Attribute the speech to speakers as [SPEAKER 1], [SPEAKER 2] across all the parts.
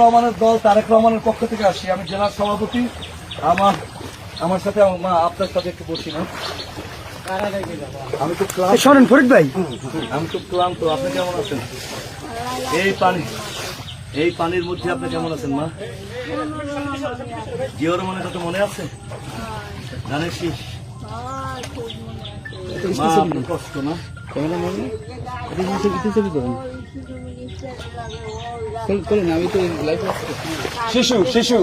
[SPEAKER 1] রহমানের দল তারেক রহমানের পক্ষ থেকে আসি। আমি জেলার সভাপতি। আমার আমার সাথে আমার মা আপনার সাথে একটু বসি না। আমি খুব ক্লান্ত।
[SPEAKER 2] শোনেন ফরিদ ভাই।
[SPEAKER 1] আমি খুব ক্লান্ত। আপনি কেমন আছেন? এই পানি এই পানির মধ্যে আপনি কেমন আছেন মা? জিও রহমানের কথা মনে আছে? জানেন শীষ। মা আপনার কষ্ট না
[SPEAKER 2] শিশু শিশু।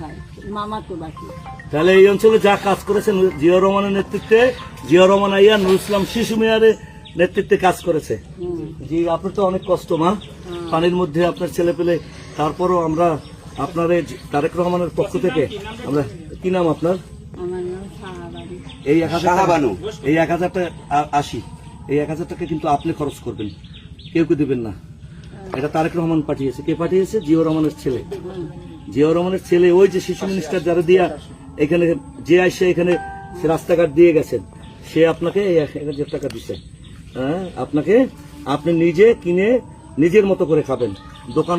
[SPEAKER 3] হয়। মামা তো বাসি
[SPEAKER 1] তাহলে এই অঞ্চলে যা কাজ করেছেন জিয়া রহমানের নেতৃত্বে জিয়া রহমান আইয়া নুর ইসলাম শিশু মেয়ারের নেতৃত্বে কাজ করেছে। জি আপনার তো অনেক কষ্ট মা। পানির মধ্যে আপনার ছেলে পেলে তারপরও আমরা আপনার এই তারেক রহমানের পক্ষ থেকে আমরা কি নাম আপনার?
[SPEAKER 3] আমার নাম সাহাবাড়ি
[SPEAKER 1] এই এক হাজার এই এক হাজার টাকা আশি এই এক হাজার টাকা কিন্তু আপনি খরচ করবেন। কেউ কেউ দেবেন না। এটা তারেক রহমান পাঠিয়েছে। কে পাঠিয়েছে? জিও রহমানের ছেলে। জিও রহমানের ছেলে ওই যে শিশু মিনিস্টার যারা দিয়া এখানে যে আসে এখানে সে রাস্তাঘাট দিয়ে গেছেন সে আপনাকে এই এক হাজার টাকা দিচ্ছে হ্যাঁ আপনাকে আপনি নিজে কিনে নিজের মতো করে খাবেন। দোকান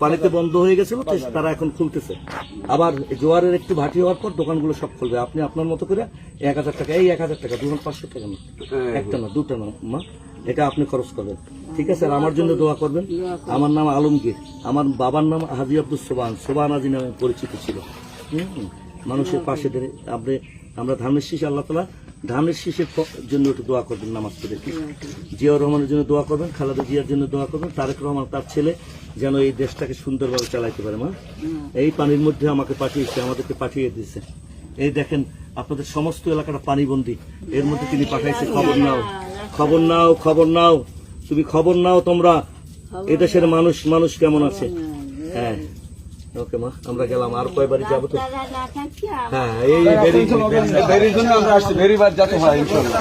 [SPEAKER 1] পানিতে বন্ধ হয়ে গেছিল তারা এখন খুলতেছে। আবার জোয়ারের একটু ভাটি হওয়ার পর দোকানগুলো সব খুলবে। আপনি আপনার মতো করে এক হাজার টাকা এই এক হাজার টাকা দুজন পাঁচশো টাকা না একটা না দুটা না মা এটা আপনি খরচ করবেন। ঠিক আছে? আর আমার জন্য দোয়া করবেন। আমার নাম আলমগীর। আমার বাবার নাম হাজি আব্দুল সোবান সোবান হাজি নামে পরিচিত ছিল। হুম, মানুষের পাশে ধরে আপনি আমরা ধানের শীষ আল্লাহ তালা ধানের শীষের জন্য একটু দোয়া করবেন নামাজ পড়ে জিয়াউর রহমানের জন্য দোয়া করবেন খালেদা জিয়ার জন্য দোয়া করবেন তারেক রহমান তার ছেলে যেন এই দেশটাকে সুন্দরভাবে চালাইতে পারে মা। এই পানির মধ্যে আমাকে পাঠিয়েছে আমাদেরকে পাঠিয়ে দিয়েছে। এই দেখেন আপনাদের সমস্ত এলাকাটা পানিবন্দী। এর মধ্যে তিনি পাঠাইছে খবর নাও খবর নাও খবর নাও। তুমি খবর নাও তোমরা। এদেশের মানুষ মানুষ কেমন আছে? হ্যাঁ। ওকে মা আমরা গেলাম। আর কয়বারই যাব তো? হ্যাঁ এই বেরি
[SPEAKER 2] বেরির জন্য আমরা আসছি বেরিবার যাতে হয় ইনশাল্লাহ।